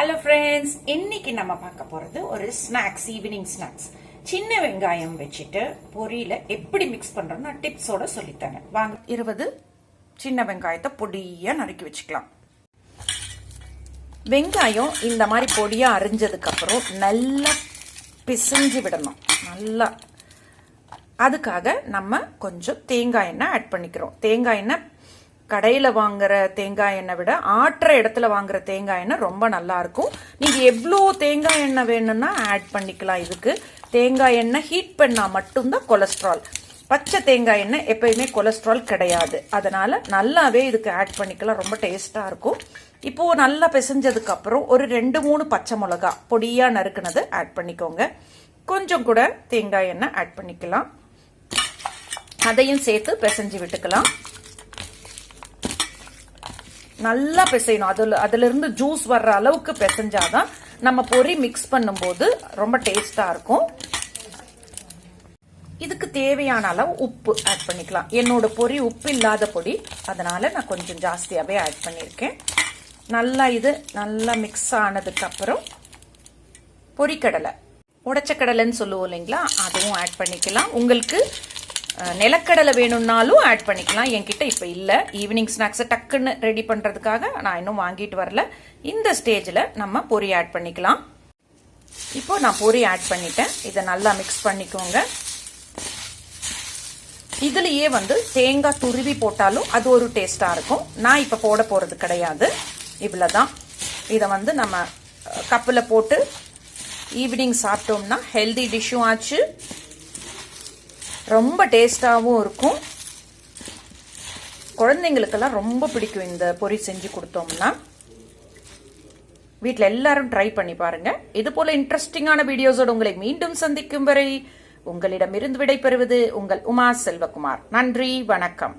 Hello friends இன்னைக்கு நம்ம பார்க்க போறது ஒரு ஸ்நாக்ஸ் ஈவினிங் ஸ்நாக்ஸ் சின்ன வெங்காயம் வச்சுட்டு பொரியல எப்படி மிக்ஸ் பண்றோம் டிப்ஸோட சொல்லித்தரேன். வாங்க. இருபது சின்ன வெங்காயத்தை பொடியா நறுக்கி வச்சுக்கலாம். வெங்காயம் இந்த மாதிரி பொடியா அரிஞ்சதுக்கப்புறம் நல்லா பிசைஞ்சு விடணும். நல்லா. அதுக்காக நம்ம கொஞ்சம் தேங்காய் எண்ணெய் ஆட் பண்ணிக்கிறோம். தேங்காய் எண்ணெய் கடையில் வாங்குற தேங்காய் எண்ணெய் விட ஆட்டுற இடத்துல வாங்குற தேங்காய் எண்ணெய் ரொம்ப நல்லா இருக்கும். நீங்கள் எவ்வளோ தேங்காய் எண்ணெய் வேணும்னா ஆட் பண்ணிக்கலாம் இதுக்கு. தேங்காய் எண்ணெய் ஹீட் பண்ணால் மட்டும்தான் கொலஸ்ட்ரால் பச்சை தேங்காய் எண்ணெய் எப்பயுமே கொலஸ்ட்ரால் கிடையாது. அதனால நல்லாவே இதுக்கு ஆட் பண்ணிக்கலாம். ரொம்ப டேஸ்ட்டாக இருக்கும். இப்போது நல்லா பிசைஞ்சதுக்கு அப்புறம் ஒரு ரெண்டு மூணு பச்சை மிளகா பொடியாக நறுக்குனது ஆட் பண்ணிக்கோங்க. கொஞ்சம் கூட தேங்காய் எண்ணெய் ஆட் பண்ணிக்கலாம். அதையும் சேர்த்து பிசைஞ்சு விட்டுக்கலாம். நல்லா பிசையணும். அதில் அதிலிருந்து ஜூஸ் வர்ற அளவுக்கு பிசைஞ்சாதான் நம்ம பொரி மிக்ஸ் பண்ணும்போது ரொம்ப டேஸ்டாக இருக்கும். இதுக்கு தேவையான அளவு உப்பு ஆட் பண்ணிக்கலாம். என்னோட பொரி உப்பு இல்லாத பொடி அதனால நான் கொஞ்சம் ஜாஸ்தியாகவே ஆட் பண்ணியிருக்கேன். நல்லா இது நல்லா மிக்ஸ் ஆனதுக்கு அப்புறம் பொரிக்கடலை. உடச்ச கடலைன்னு சொல்லுவோம் இல்லைங்களா? அதுவும் ஆட் பண்ணிக்கலாம். உங்களுக்கு நிலக்கடலை வேணும்னாலும் ஆட் பண்ணிக்கலாம். என்கிட்ட இப்போ இல்லை. ஈவினிங் ஸ்நாக்ஸை டக்குன்னு ரெடி பண்ணுறதுக்காக நான் இன்னும் வாங்கிட்டு வரல. இந்த ஸ்டேஜில் நம்ம பொரி ஆட் பண்ணிக்கலாம். இப்போ நான் பொரி ஆட் பண்ணிட்டேன். இதை நல்லா மிக்ஸ் பண்ணிக்கோங்க. இதுலேயே வந்து தேங்காய் துருவி போட்டாலும் அது ஒரு டேஸ்ட்டாக இருக்கும். நான் இப்போ போட போகிறது கிடையாது. இவ்வளோ தான் இதை வந்து நம்ம கப்பில் போட்டு ஈவினிங் சாப்பிட்டோம்னா ஹெல்தி டிஷ்ஷும் ஆச்சு. ரொம்ப டேஸ்டாகவும் இருக்கும். குழந்தைங்களுக்கெல்லாம் ரொம்ப பிடிக்கும் இந்த பொரி செஞ்சு கொடுத்தோம்னா. வீட்டில் எல்லாரும் ட்ரை பண்ணி பாருங்க. இது போல இன்ட்ரெஸ்டிங்கான வீடியோஸோடு உங்களை மீண்டும் சந்திக்கும் வரை உங்களிடமிருந்து விடைபெறுவது உங்கள் உமா செல்வகுமார். நன்றி வணக்கம்.